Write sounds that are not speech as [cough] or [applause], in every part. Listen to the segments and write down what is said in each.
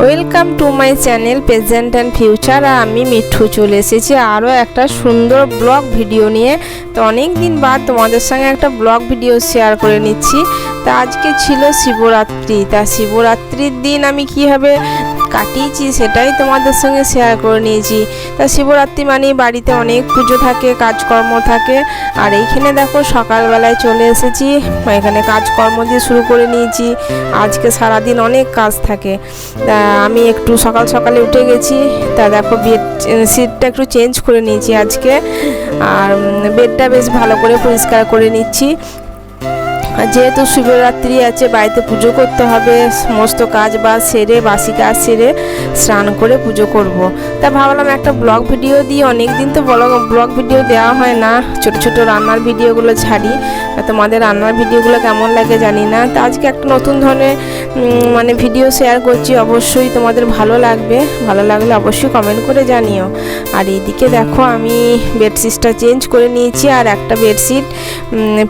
Welcome to my channel present and future আর আমি মিঠু চলে এসেছি। আরও একটা সুন্দর ব্লগ ভিডিও নিয়ে। তো অনেক দিন বাদ তোমাদের সঙ্গে একটা ব্লগ ভিডিও শেয়ার করে নিচ্ছি। তা আজকে ছিল শিবরাত্রি। তা শিবরাত্রির দিন আমি কীভাবে কাটিয়েছি, সেটাই তোমাদের সঙ্গে শেয়ার করে নিয়েছি। তা শিবরাত্রি মানে বাড়িতে অনেক পুজো থাকে, কাজকর্ম থাকে। আর এইখানে দেখো সকালবেলায় চলে এসেছি, এখানে কাজকর্ম দিয়ে শুরু করে নিয়েছি। আজকে সারাদিন অনেক কাজ থাকে। তা আমি একটু সকাল সকালে উঠে গেছি, তা দেখো বেড সিটটা একটু চেঞ্জ করে নিয়েছি আজকে। আর বেডটা বেশ ভালো করে পরিষ্কার করে নিচ্ছি। যেহেতু শিবরাত্রি আছে, বাড়িতে পুজো করতে হবে, সমস্ত কাজ বাজ সেরে, বাসি কাজ সেরে স্নান করে পুজো করব। তা ভাবলাম একটা ব্লগ ভিডিও দিই অনেক দিন তো ব্লগ ব্লগ ভিডিও দেওয়া হয় না, ছোট ছোট রান্নার ভিডিওগুলো ছাড়ি তোমাদের রান্নার ভিডিওগুলো কেমন লাগে জানি না, তা আজকে একটা নতুন ধরনের মানে ভিডিও শেয়ার করছি, অবশ্যই তোমাদের ভালো লাগবে, ভালো লাগলে অবশ্যই কমেন্ট করে জানিও আর এইদিকে দেখো আমি বেডশিটটা চেঞ্জ করে নিয়েছি, আর একটা বেডশিট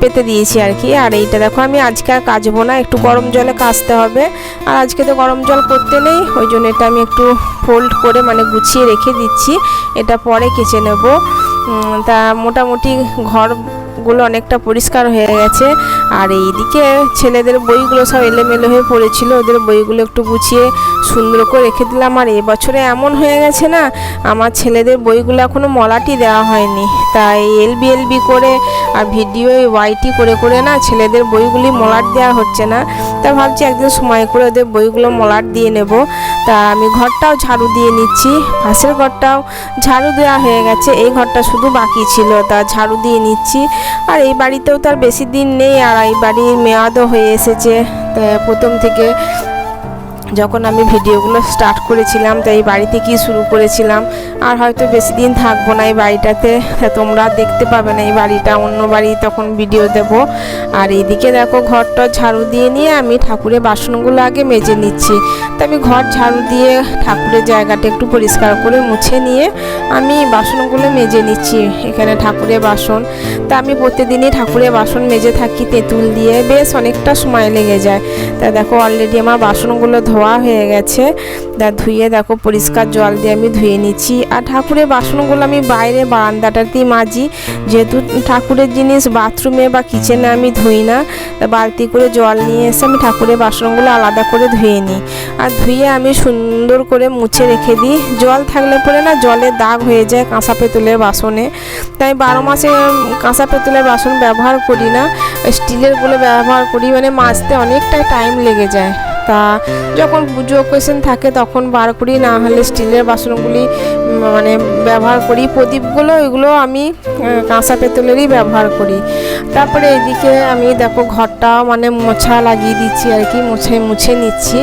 পেতে দিয়েছি আর কি, আর এইটা দেখো, আমি আজকে আর কাচবো না, একটু গরম জলে কাচতে হবে। আর আজকে তো গরম জল করতে নেই, ওই জন্য এটা আমি একটু ফোল্ড করে মানে গুছিয়ে রেখে দিচ্ছি। এটা পরে কেচে নেব। তা মোটামুটি ঘরগুলো অনেকটা পরিষ্কার হয়ে গেছে। আর এইদিকে ছেলেদের বইগুলো সব এলোমেলো হয়ে পড়েছিল। ওদের বইগুলো একটু গুছিয়ে সুন্দর করে রেখে দিলাম। আর এবছরে এমন হয়ে গেছে না, আমার ছেলেদের বইগুলো এখনও মলাটি দেওয়া হয়নি। তাই এলবি এলবি করে আর ভিডিও ওয়াইটি করে করে না ছেলেদের বইগুলি মলাট দেওয়া হচ্ছে না। তা ভাবছি একদিন সময় করে ওদের বইগুলো মলাট দিয়ে নেব। তা আমি ঘরটাও ঝাড়ু দিয়ে নিচ্ছি। পাশের ঘরটাও ঝাড়ু দেওয়া হয়ে গেছে। এই ঘরটা শুধু বাকি ছিল। তা ঝাড়ু দিয়ে নিচ্ছি। আর এই বাড়িতেও তার বেশি দিন নেই। আর এই বাড়ির মেয়াদও হয়ে এসেছে। প্রথম থেকে যখন আমি ভিডিওগুলো স্টার্ট করেছিলাম, তো এই বাড়ি থেকেই শুরু করেছিলাম? আর হয়তো বেশি দিন থাকব না এই বাড়িটাতে। তোমরা দেখতে পাবে না এই বাড়িটা, অন্য বাড়ি তখন ভিডিও দেব। আর এইদিকে দেখো ঘরটা ঝাড়ু দিয়ে নিয়ে আমি ঠাকুরের বাসনগুলো আগে মেজে নিচ্ছি। তো আমি ঘর ঝাড়ু দিয়ে ঠাকুরের জায়গাটা একটু পরিষ্কার করে মুছে নিয়ে আমি বাসনগুলো মেজে নিচ্ছি, এখানে ঠাকুরের বাসন। তা আমি প্রতিদিনই ঠাকুরের বাসন মেজে থাকি, তেঁতুল দিয়ে। বেশ অনেকটা সময় লেগে যায়। তা দেখো অলরেডি আমার বাসনগুলো ধোয়া হয়ে গেছে। তা ধুয়ে দেখো পরিষ্কার জল দিয়ে আমি ধুয়ে নিচ্ছি। আর ঠাকুরের বাসনগুলো আমি বাইরে বারান্দাটাতেই মাজি। যেহেতু ঠাকুরের জিনিস বাথরুমে বা কিচেনে আমি ধুই না, তা বালতি করে জল নিয়ে এসে আমি ঠাকুরের বাসনগুলো আলাদা করে ধুয়ে নিই। আর ধুয়ে আমি সুন্দর করে মুছে রেখে দিই। জল থাকলে পরে না জলে দাগ হয়ে যায় কাঁসা পেতলের বাসনে। তাই বারো মাসে কাঁসা পেতলের বাসন ব্যবহার করি না। স্টিলেরগুলো ব্যবহার করি মানে মাজতে অনেকটা টাইম লেগে যায়। তা যখন পুজো কোয়েশন থাকে তখন বার করি, না হলে স্টিলের বাসনগুলি মানে ব্যবহার করি। প্রদীপগুলো, এগুলো আমি কাঁচা পেতলেরই ব্যবহার করি। তারপরে এদিকে আমি দেখো ঘরটা মানে মোছা লাগিয়ে দিচ্ছি আর কি, মুছে মুছে নিচ্ছি।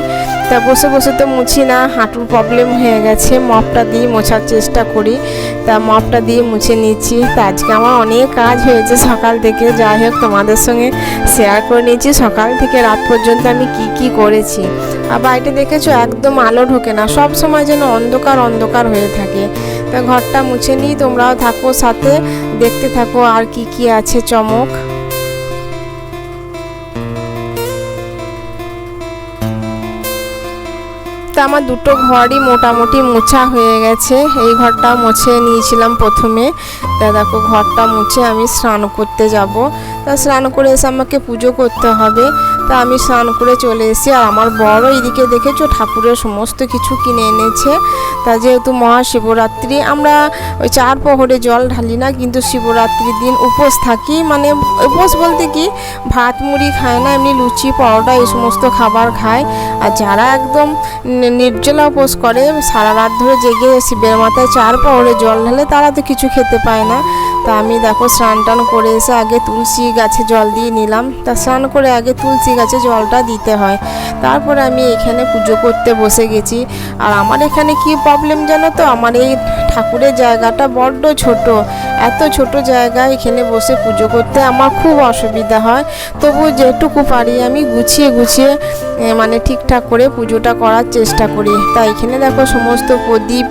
তা বসে বসে তো মুছি না, হাঁটুর প্রবলেম হয়ে গেছে। মপটা দিয়ে মোছার চেষ্টা করি। তা মপটা দিয়ে মুছে নিচ্ছি। তা আজকে আমার অনেক কাজ হয়েছে সকাল থেকে। যাই হোক, তোমাদের সঙ্গে শেয়ার করে নিয়েছি। সকাল থেকে রাত পর্যন্ত আমি কি কি করেছি। আর বাড়িতে দেখেছ, একদম আলো ঢোকে না। সব সময় যেন অন্ধকার অন্ধকার হয়ে থাকে। তা ঘরটা মুছে নিই, তোমরাও থাকো সাথে। দেখতে থাকো আর কি কি আছে, চমক। তা আমার দুটো ঘরই মোটামুটি মোছা হয়ে গেছে। এই ঘরটা মুছে নিয়েছিলাম প্রথমে। তা দেখো, ঘরটা মুছে আমি স্নান করতে যাব। তা স্নান করে এসে আমাকে পুজো করতে হবে। তা আমি স্নান করে চলে এসেছি। আর আমার বড় এদিকে দেখেছ, ঠাকুরের সমস্ত কিছু কিনে এনেছে। তা যেহেতু মহাশিবরাত্রি, আমরা ওই চার প্রহরে জল ঢালি না, কিন্তু শিবরাত্রির দিন উপোস থাকি। মানে উপোস বলতে কি, ভাত মুড়ি খায় না, এমনি লুচি, পরোটা, এই সমস্ত খাবার খায়। আর যারা একদম নির্জলা উপোস করে, সারা রাত ধরে জেগে শিবের মাথায় চার পাওয়ারে জল ঢালে, তারা তো কিছু খেতে পায় না। তা আমি দেখো, স্নান টান করে এসে আগে তুলসী গাছে জল দিয়ে নিলাম। তা স্নান করে আগে তুলসী গাছে জলটা দিতে হয়। তারপরে আমি এখানে পুজো করতে বসে গেছি। আর আমার এখানে কি প্রবলেম জানো তো? আমার এই ঠাকুরের জায়গাটা বড্ড ছোট। এত ছোট জায়গায় এখানে বসে পুজো করতে আমার খুব অসুবিধা হয়। তবু যেটুকু পারি আমি গুছিয়ে গুছিয়ে মানে ঠিকঠাক করে পুজোটা করার চেষ্টা করি। তাই এখানে দেখো সমস্ত প্রদীপ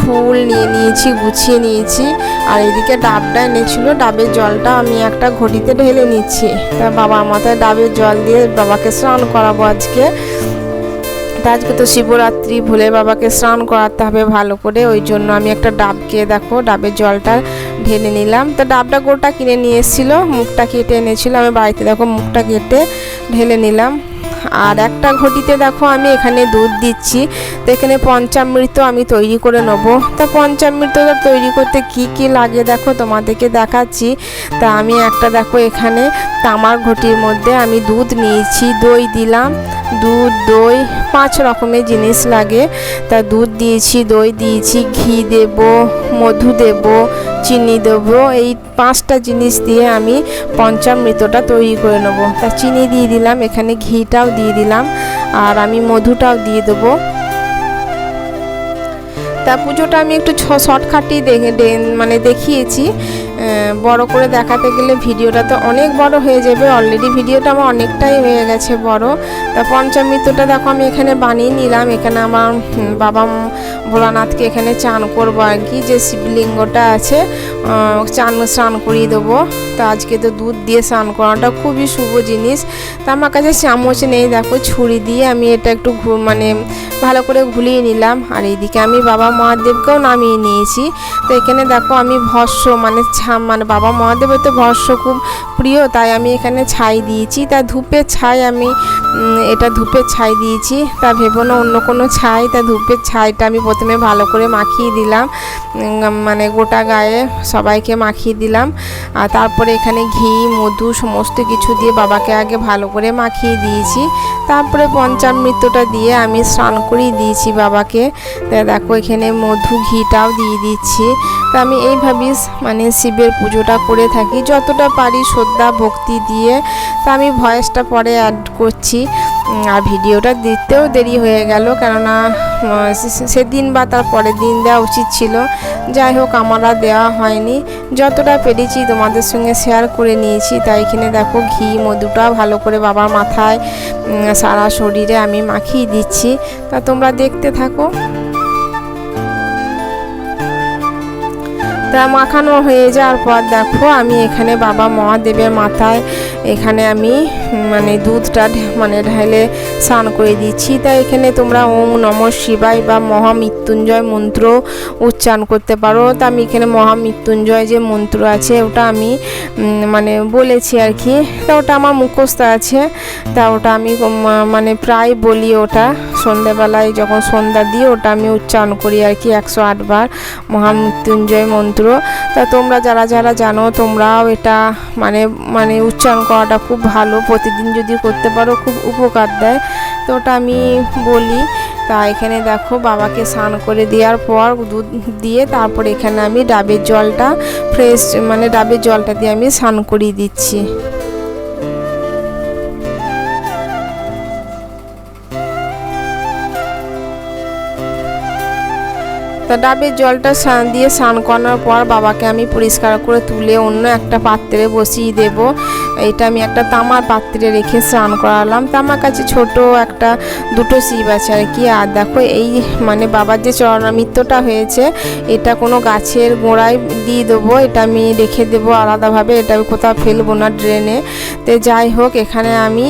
ফুল নিয়ে নিয়েছি, গুছিয়ে নিয়েছি। আর এদিকে ডাবটা এনেছিল। ডাবের জলটা আমি একটা ঘটিতে ঢেলে নিচ্ছি। তা বাবা মাথায় ডাবের জল দিয়ে বাবাকে স্নান করাবো আজকে। তা আজকে তো শিবরাত্রি, ভুলে বাবাকে স্নান করাতে হবে ভালো করে। ওই জন্য আমি একটা ডাবকে দেখো, ডাবের জলটা ঢেলে নিলাম। তো ডাবটা গোটা কিনে নিয়ে এসেছিল, মুখটা কেটে এনেছিলো। আমি বাড়িতে দেখো মুখটা কেটে ঢেলে নিলাম। আর একটা ঘটিতে দেখো, আমি এখানে দুধ দিচ্ছি। তো এখানে পঞ্চামৃত আমি তৈরি করে নেব। তা পঞ্চামৃতটা তৈরি করতে কি কি লাগে দেখো, তোমাদেরকে দেখাচ্ছি। তা আমি একটা দেখো এখানে তামার ঘটির মধ্যে আমি দুধ নিয়েছি, দই দিলাম। দুধ, দই, পাঁচ রকমের জিনিস লাগে। তা দুধ দিয়েছি, দই দিয়েছি, ঘি দেব, মধু দেব, চিনি দেবো। এই পাঁচটা জিনিস দিয়ে আমি পঞ্চামৃতটা তৈরি করে নেব। তা চিনি দিয়ে দিলাম, এখানে ঘিটাও দিয়ে দিলাম। আর আমি মধুটাও দিয়ে দেবো। তা পুজোটা আমি একটু শর্টকাটই দেখে মানে দেখিয়েছি। বড় করে দেখাতে গেলে ভিডিওটা তো অনেক বড় হয়ে যাবে। অলরেডি ভিডিওটা আমার অনেকটাই হয়ে গেছে বড়। তা পঞ্চামৃতটা দেখো, আমি এখানে বানিয়ে নিলাম। এখানে আমার বাবা ভোলানাথকে এখানে চান করব আর কি। যে শিবলিঙ্গটা আছে চান, স্নান করিয়ে দেবো। তো আজকে তো দুধ দিয়ে স্নান করাটা খুবই শুভ জিনিস। তা আমার কাছে চামচ নেই। দেখো, ছুরি দিয়ে আমি এটা একটু মানে ভালো করে ঘুলিয়ে নিলাম। আর এইদিকে আমি বাবা মহাদেবকেও নামিয়ে নিয়েছি। তো এখানে দেখো, আমি ভস্য মানে মানে বাবা মহাদেবের তো ভস্য খুব প্রিয়, তাই আমি এখানে ছাই দিয়েছি। তা ধূপের ছাই আমি এটা ধূপের ছাই দিয়েছি। তা ভেবো না অন্য কোনো ছাই। তা ধূপের ছাইটা আমি প্রথমে ভালো করে মাখিয়ে দিলাম। মানে গোটা গায়ে সবাইকে মাখিয়ে দিলাম। আর তারপরে এখানে ঘি, মধু সমস্ত কিছু দিয়ে বাবাকে আগে ভালো করে মাখিয়ে দিয়েছি। তারপরে পঞ্চামৃতটা দিয়ে আমি স্নান করিয়ে দিয়েছি বাবাকে। তা দেখো এখানে মধু ঘিটাও দিয়ে দিচ্ছি। তা আমি এইভাবেই মানে শিবের পুজোটা করে থাকি। যতটা পারি শ্রদ্ধা, ভক্তি দিয়ে। তা আমি ভয়েসটা পরে অ্যাড করছি। আর ভিডিওটা দিতেও দেরি হয়ে গেল, কেননা সেদিন বা তার পরের দিন দেওয়া উচিত ছিল। যাই হোক, আমার আর দেওয়া হয়নি। যতটা পেরেছি তোমাদের সঙ্গে শেয়ার করে নিয়েছি। তাই এখানে দেখো, ঘি, মধুটা ভালো করে বাবার মাথায় সারা শরীরে আমি মাখিয়ে দিচ্ছি। তা তোমরা দেখতে থাকো। তা মাখানো হয়ে যাওয়ার পর দেখো, আমি এখানে বাবা মহাদেবের মাথায় এখানে আমি মানে দুধটা মানে ঢালে স্নান করে দিচ্ছি। তা এখানে তোমরা ওম নম শিবাই বা মহামৃত্যুঞ্জয় মন্ত্র উচ্চারণ করতে পারো। তা আমি এখানে মহামৃত্যুঞ্জয় যে মন্ত্র আছে, ওটা আমি মানে বলেছি আর কি। তা ওটা আমার মুখস্থ আছে। তা ওটা আমি মানে প্রায় বলি ওটা। সন্ধ্যাবেলায় যখন সন্ধ্যা দিই, ওটা আমি উচ্চারণ করি আর কি একশো আটবার। মহামৃত্যুঞ্জয় মন্ত্র তা তোমরা যারা যারা জানো, তোমরাও এটা মানে মানে উচ্চারণ করাটা খুব ভালো। প্রতিদিন যদি করতে পারো, খুব উপকার দেয়। তো ওটা আমি বলি, তা এখানে দেখো বাবাকে স্নান করে দেওয়ার পর দুধ দিয়ে তারপর এখানে আমি ডাবের জলটা ফ্রেশ মানে ডাবের জলটা দিয়ে আমি স্নান করিয়ে দিচ্ছি। তা ডাবের জলটা স্নান দিয়ে স্নান করানোর পর বাবাকে আমি পরিষ্কার করে তুলে অন্য একটা পাত্রে বসিয়ে দেব। এটা আমি একটা তামার পাত্রে রেখে স্নান করালাম। তা আমার কাছে ছোট একটা দুটো শিব আছে আর কি। আর দেখো এই মানে বাবার যে চরণামিত্রটা হয়েছে, এটা কোনো গাছের গোড়ায় দিয়ে দেবো। এটা আমি রেখে দেবো আলাদাভাবে। এটা আমি কোথাও ফেলব না ড্রেনে। তো যাই হোক, এখানে আমি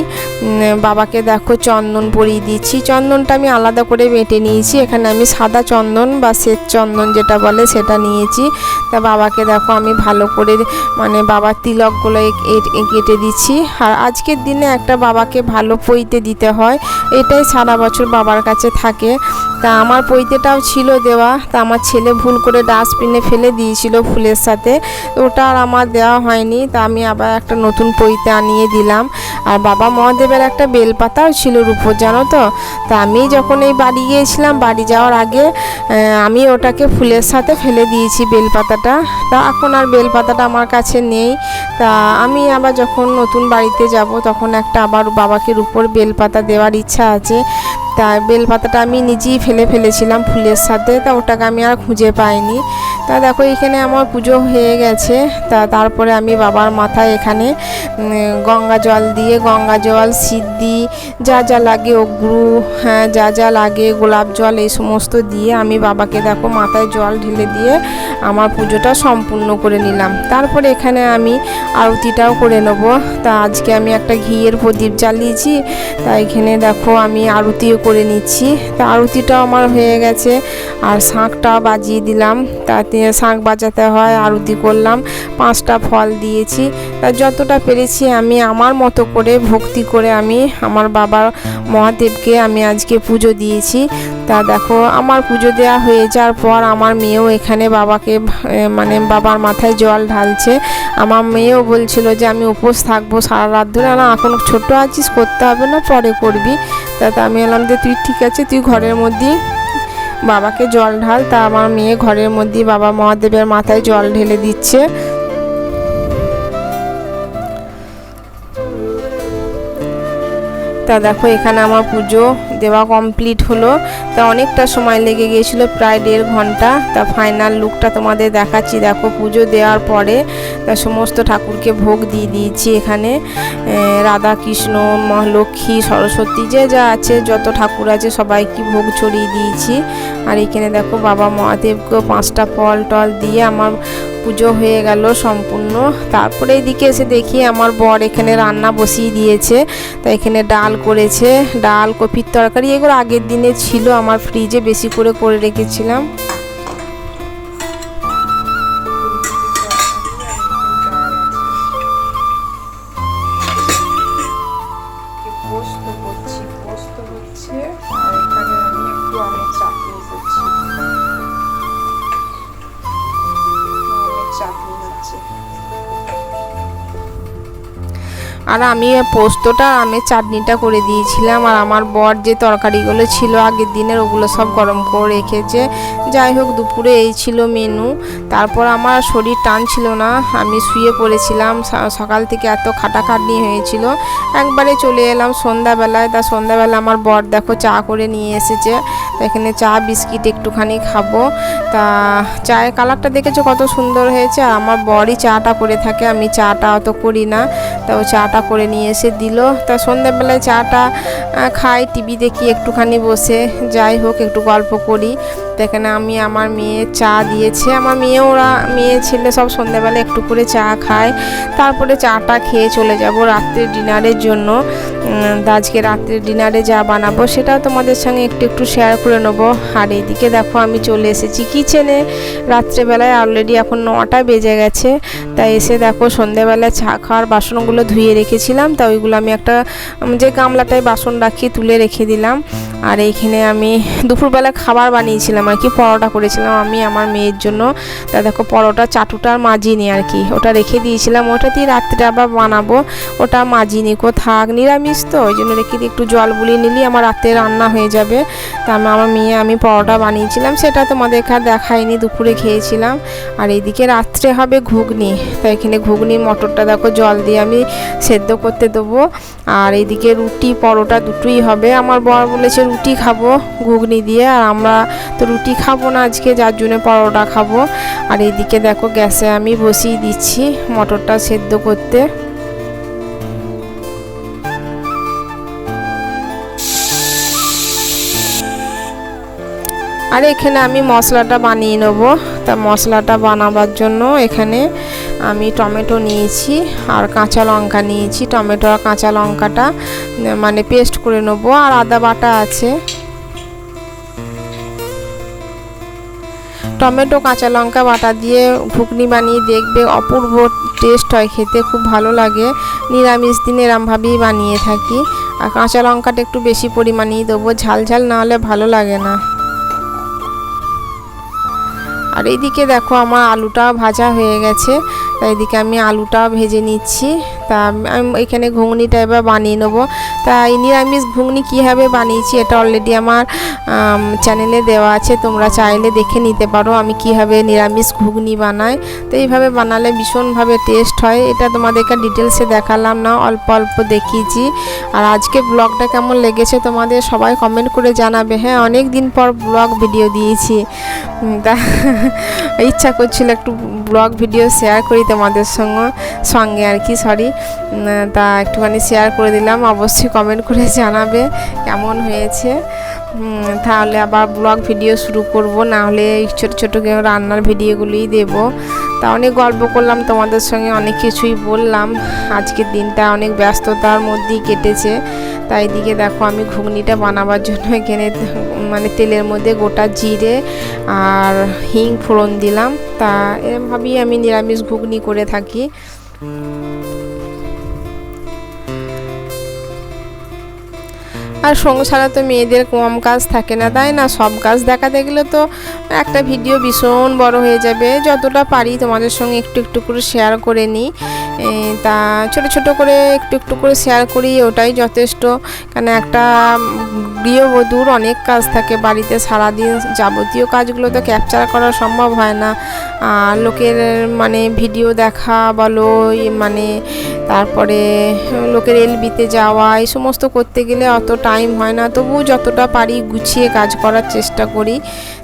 বাবাকে দেখো চন্দন পরিয়ে দিচ্ছি। চন্দনটা আমি আলাদা করে বেটে নিয়েছি। এখানে আমি সাদা চন্দন বা শ্বেত চন্দন যেটা বলে সেটা নিয়েছি। তা বাবাকে দেখো আমি ভালো করে মানে বাবার তিলকগুলো কেটে দিচ্ছি। আর আজকের দিনে একটা বাবাকে ভালো পইতে দিতে হয়। এটাই সারা বছর বাবার কাছে থাকে। তা আমার পৈতেটাও ছিল দেওয়া। তা আমার ছেলে ভুল করে ডাস্টবিনে ফেলে দিয়েছিল ফুলের সাথে। ওটা আর আমার দেওয়া হয়নি। তা আমি আবার একটা নতুন পৈতে আনিয়ে দিলাম। আর বাবা মহাদেবের একটা বেলপাতাও ছিল রূপোর, জানো তো? তা আমি যখন এই বাড়ি গিয়েছিলাম, বাড়ি যাওয়ার আগে আমি ওটাকে ফুলের সাথে ফেলে দিয়েছি বেলপাতাটা। তা এখন আর বেলপাতাটা আমার কাছে নেই। তা আমি আবার যখন নতুন বাড়িতে যাব, তখন একটা আবার বাবাকে উপর বেলপাতা দেওয়ার ইচ্ছা আছে। তা বেলপাতাটা আমি নিজেই ফেলে ফেলেছিলাম ফুলের সাথে, তা ওটাকে আমি আর খুঁজে পাইনি। তা দেখো, এখানে আমার পুজো হয়ে গেছে। তা তারপরে আমি বাবার মাথায় এখানে গঙ্গা জল দিয়ে, গঙ্গা জল, সিদ্ধি, যা যা লাগে, অগ্রু হ্যাঁ যা যা লাগে, গোলাপ জল, এই সমস্ত দিয়ে আমি বাবাকে দেখো মাথায় জল ঢেলে দিয়ে আমার পুজোটা সম্পূর্ণ করে নিলাম। তারপরে এখানে আমি আরতিটাও করে নেব। তা আজকে আমি একটা ঘিয়ের প্রদীপ জ্বালিয়েছি। তা এখানে দেখো আমি আরতিও করে নিচ্ছি। তা আরতিটাও আমার হয়ে গেছে। আর শাঁখটাও বাজিয়ে দিলাম। তাতে শাঁখ বাজাতে হয়, আরতি করলাম। পাঁচটা ফল দিয়েছি। তা যতটা পেরেছি আমি আমার মতো করে, ভক্তি করে আমি, আমার বাবার মহাদেবকে আমি আজকে পুজো দিয়েছি। তা দেখো, আমার পুজো দেওয়া হয়ে যাওয়ার পর আমার মেয়েও এখানে বাবাকে মানে বাবার মাথায় জল ঢালছে। আমার মেয়েও বলছিল যে, আমি উপোস থাকব সারা রাত ধরে। না এখন ছোট আছিস, করতে হবে না, পরে করবি। তা আমি এলাম যে, তুই ঠিক আছে, তুই ঘরের মধ্যেই বাবাকে জল ঢাল। তা আমার মেয়ে ঘরের মধ্যেই বাবা মহাদেবের মাথায় জল ঢেলে দিচ্ছে। তা দেখো, এখানে আমার পুজো দেওয়া কমপ্লিট হলো। তা অনেকটা সময় লেগে গিয়েছিল, প্রায় দেড় ঘণ্টা। তা ফাইনাল লুকটা তোমাদের দেখাচ্ছি। দেখো, পুজো দেওয়ার পরে তা সমস্ত ঠাকুরকে ভোগ দিয়ে দিয়েছি এখানে। রাধা কৃষ্ণ মা লক্ষ্মী সরস্বতী, যে যা আছে, যত ঠাকুর আছে, সবাইকে ভোগ ছড়িয়ে দিয়েছি। আর এখানে দেখো, বাবা মহাদেবকেও পাঁচটা ফল টল দিয়ে আমার পুজো হয়ে গেল সম্পূর্ণ। তারপরে এদিকে এসে দেখি আমার বর এখানে রান্না বসিয়ে দিয়েছে। তা এখানে ডাল করেছে, ডাল, কপির তরকারি এগুলো আগের দিনে ছিল, আমার ফ্রিজে বেশি করে করে রেখেছিলাম। আর আমি পোস্তটা, আমি চাটনিটা করে দিয়েছিলাম আর আমার বর যে তরকারিগুলো ছিল আগের দিনের ওগুলো সব গরম করে রেখেছে। যাই হোক, দুপুরে এই ছিল মেনু। তারপর আমার শরীর টান ছিল না। আমি শুয়ে পড়েছিলাম। সকাল থেকে এত খাটাখাটনি হয়েছিল। একবারে চলে এলাম সন্ধ্যাবেলায়। তা সন্ধ্যাবেলা আমার বর দেখো চা করে নিয়ে এসেছে। তা এখানে চা, বিস্কিট একটুখানি খাব। তা চায়ের কালারটা দেখেছ কত সুন্দর হয়েছে? আর আমার বরই চাটা করে থাকে। আমি চাটা অত করি না। তা ও চাটা করে নিয়ে এসে দিল। তা সন্ধ্যাবেলায় চাটা খাই। টিভি দেখি একটুখানি বসে। যাই হোক, একটু গল্প করি। তো আমি আমার মেয়ে চা দিয়েছে। আমার মেয়ে, ওরা মেয়ে ছেলে সব সন্ধ্যাবেলা একটু করে চা খায়। তারপরে চাটা খেয়ে চলে যাব রাত্রের ডিনারের জন্য। আজকে রাত্রের ডিনারে যা বানাবো সেটাও তোমাদের সঙ্গে একটু একটু শেয়ার করে নেব। আর এইদিকে দেখো আমি চলে এসেছি কিচেনে রাত্রেবেলায় অলরেডি এখন নটা বেজে গেছে। তাই এসে দেখো সন্ধেবেলায় চা খাওয়ার বাসনগুলো ধুয়ে রেখেছিলাম। তা ওইগুলো আমি একটা যে গামলাটায় বাসন রাখি তুলে রেখে দিলাম। আর এইখানে আমি দুপুরবেলা খাবার বানিয়েছিলাম আর কি, পরোটা করেছিলাম আমি, আমার মেয়ের জন্য। তা দেখো পরোটা চাটুটার মাজিনি আর কি, ওটা রেখে দিয়েছিলাম। ওটা দিয়ে রাত্রে আবার বানাবো, ওটা মাজিনি কো থাক, নিরামিষ তো, ওই জন্য রেখে দিয়ে একটু জল বুলিয়ে নিলি আমার রাতে রান্না হয়ে যাবে। তা আমি, আমার মেয়ে, আমি পরোটা বানিয়েছিলাম, সেটা তোমাদেরকে আর দেখাইনি, দুপুরে খেয়েছিলাম। আর এইদিকে রাত্রে হবে ঘুগনি। তা এখানে ঘুগনি মটরটা দেখো, জল দিয়ে আমি সেদ্ধ করতে দেবো। আর এদিকে রুটি, পরোটা দুটোই হবে। আমার বর বলেছে রুটি খাব ঘুগনি দিয়ে, আর আমরা তো রুটি খাব না আজকে, যার জন্য পরোটা খাব। আর এদিকে দেখো, গ্যাসে আমি বসিয়ে দিচ্ছি মটরটা সেদ্ধ করতে। আর এখানে আমি মশলাটা বানিয়ে নেব। তা মশলাটা বানাবার জন্য এখানে আমি টমেটো নিয়েছি আর কাঁচা লঙ্কা নিয়েছি। টমেটো আর কাঁচা লঙ্কাটা মানে পেস্ট করে নেব। আর আদা বাটা আছে। টমেটো, কাঁচা লঙ্কা বাটা দিয়ে ঘুগনি বানিয়ে দেখবে। অপূর্ব টেস্ট হয় খেতে, খুব ভালো লাগে। নিরামিষ দিনে এরমভাবেই বানিয়ে থাকি। আর কাঁচা লঙ্কাটা একটু বেশি পরিমাণেই দেবো। ঝাল ঝাল না হলে ভালো লাগে না। আর এইদিকে দেখো আমার আলুটাও ভাজা হয়ে গেছে। এদিকে আমি আলুটা ভেজে নিচ্ছি। তা আমি- এখানে ঘুগনিটা এবার বানিয়ে নেব। তা এই নিরামিষ ঘুগনি কীভাবে বানিয়েছি এটা অলরেডি আমার চ্যানেলে দেওয়া আছে। তোমরা চাইলে দেখে নিতে পারো আমি কীভাবে নিরামিষ ঘুগনি বানাই। তো এইভাবে বানালে ভীষণভাবে টেস্ট হয়। এটা তোমাদেরকে ডিটেলসে দেখালাম না, অল্প অল্প দেখিয়েছি। আর আজকে ব্লগটা কেমন লেগেছে তোমাদের সবাই কমেন্ট করে জানাবে। হ্যাঁ অনেক দিন পর ব্লগ ভিডিও দিয়েছি। তা [laughs] ইচ্ছা করছিল একটু ব্লগ ভিডিও শেয়ার করি তোমাদের সঙ্গে সঙ্গে আর কি সরি তা একটুখানি শেয়ার করে দিলাম। অবশ্যই কমেন্ট করে জানাবে কেমন হয়েছে। তাহলে আবার ব্লগ ভিডিও শুরু করব। না হলে ছোটো ছোট রান্নার ভিডিওগুলোই দেব। তা অনেক গল্প করলাম, তোমাদের সঙ্গে অনেক কিছুই বললাম। আজকের দিনটা অনেক ব্যস্ততার মধ্যেই কেটেছে। তাই দিকে দেখো, আমি ঘুগনিটা বানাবার জন্য এখানে মানে তেলের মধ্যে গোটা জিরে আর হিং ফোড়ন দিলাম। তা এরমভাবেই আমি নিরামিষ ঘুগনি করে থাকি। আর সংসারে তো মেয়েদের কম কাজ থাকে না, তাই না? সব কাজ দেখাতে গেলে তো একটা ভিডিও ভীষণ বড় হয়ে যাবে। যতটা পারি তোমাদের সঙ্গে একটু একটু করে শেয়ার করে নিই। তা ছোট ছোট করে একটু একটু করে শেয়ার করি, ওটাই যথেষ্ট। কেন একটা গৃহবধূর অনেক কাজ থাকে, বাড়িতে সারাদিন যাবতীয় কাজগুলো তো ক্যাপচার করা সম্ভব হয় না। আর লোকের মানে ভিডিও দেখা বলো মানে তারপরে লোকের এলবিতে যাওয়া, এই সমস্ত করতে গেলে অত টাইম হয় না। তবু যতটা পারি গুছিয়ে কাজ করার চেষ্টা করি।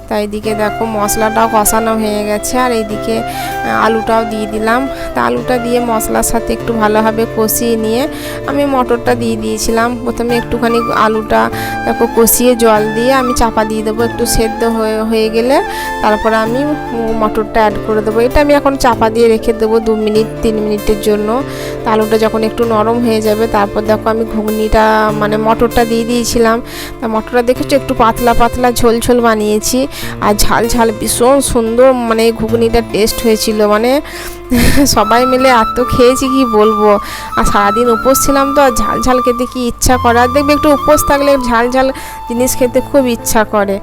তাই এদিকে দেখো মশলাটাও কষানো হয়ে গেছে, আর এইদিকে আলুটাও দিয়ে দিলাম। তা আলুটা দিয়ে মশলার সাথে একটু ভালোভাবে কষিয়ে নিয়ে আমি মটরটা দিয়ে দিয়েছিলাম। প্রথমে একটুখানি আলুটা দেখো কষিয়ে জল দিয়ে আমি চাপা দিয়ে দেবো একটু সেদ্ধ হয়ে হয়ে গেলে। তারপরে আমি মটরটা অ্যাড করে দেবো। এটা আমি এখন চাপা দিয়ে রেখে দেবো দু মিনিট, তিন মিনিটের জন্য। তা আলুটা যখন একটু নরম হয়ে যাবে, তারপর দেখো আমি ঘুগনিটা মানে মটরটা দিয়ে দিয়েছিলাম। তা মটরটা দেখেছ? একটু পাতলা পাতলা ঝোল ঝোল বানিয়েছি। আর ঝাল ঝাল ভীষণ সুন্দর মানে ঘুগনিটা টেস্ট হয়েছিল মানে [laughs] সবাই মিলে এত খেয়েছি কি বলব? আর সারাদিন উপোস ছিলাম তো, আর ঝাল ঝাল খেতে কি ইচ্ছা করে? আর দেখবে একটু উপোস থাকলে ঝাল ঝাল জিনিস খেতে খুব ইচ্ছা করে।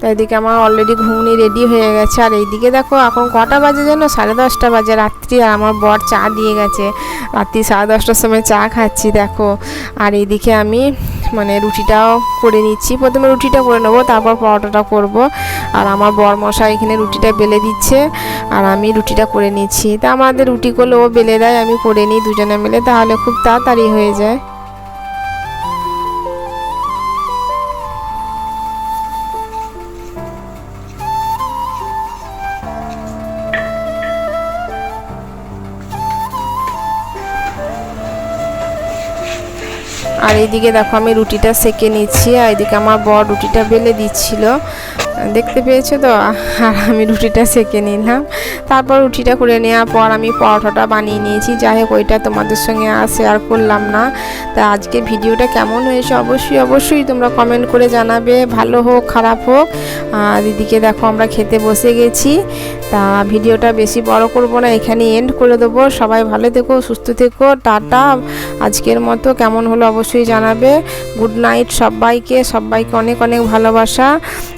তাই এদিকে আমার অলরেডি ঘুগনি রেডি হয়ে গেছে। আর এইদিকে দেখো, এখন কটা বাজে যেন সাড়ে দশটা বাজে রাত্রি, আর আমার বর চা দিয়ে গেছে। রাত্রি সাড়ে দশটার সময় চা খাচ্ছি, দেখো। আর এইদিকে আমি মানে রুটিটাও করে নিচ্ছি। প্রথমে রুটিটা করে নেব, তারপর পরোটাটা করব। আর আমার বর মশাই এখানে রুটিটা বেলে দিচ্ছে, আর আমি রুটিটা করে নিচ্ছি। তা আমাদের রুটি করলে ও বেলে দেয়, আমি করে নিই, দুজনে মিলে, তাহলে খুব তাড়াতাড়ি হয়ে যায়। আর এইদিকে দেখো আমি রুটিটা সেকে নিচ্ছি, আর এদিকে আমার বর রুটিটা বেলে দিচ্ছিল। দেখতে পেয়েছ তো? আর আমি রুটিটা সেকে নিলাম। তারপর রুটিটা করে নেওয়ার পর আমি পরোটাটা বানিয়ে নিয়েছি। যাই হোক, ওইটা তোমাদের সঙ্গে আর শেয়ার করলাম না। তা আজকে ভিডিওটা কেমন হয়েছে অবশ্যই অবশ্যই তোমরা কমেন্ট করে জানাবে। ভালো হোক, খারাপ হোক। আর এদিকে দেখো আমরা খেতে বসে গেছি। তা ভিডিওটা বেশি বড় করব না, এখানে এন্ড করে দেবো। সবাই ভালো থেকো, সুস্থ থেকো, টাটা। আজকের মতো কেমন হলো অবশ্যই জানাবে। গুড নাইট সবাইকে সবাইকে অনেক অনেক ভালোবাসা।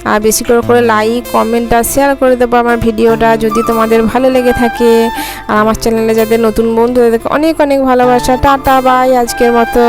আর বেশি করে করে লাইক কমেন্ট আর শেয়ার করে দেবো আমার ভিডিওটা যদি তোমাদের ভালো লেগে থাকে। আর আমার চ্যানেলে যাদের নতুন বন্ধু, তাদেরকে অনেক অনেক ভালোবাসা। টাটা বাই আজকের মতো।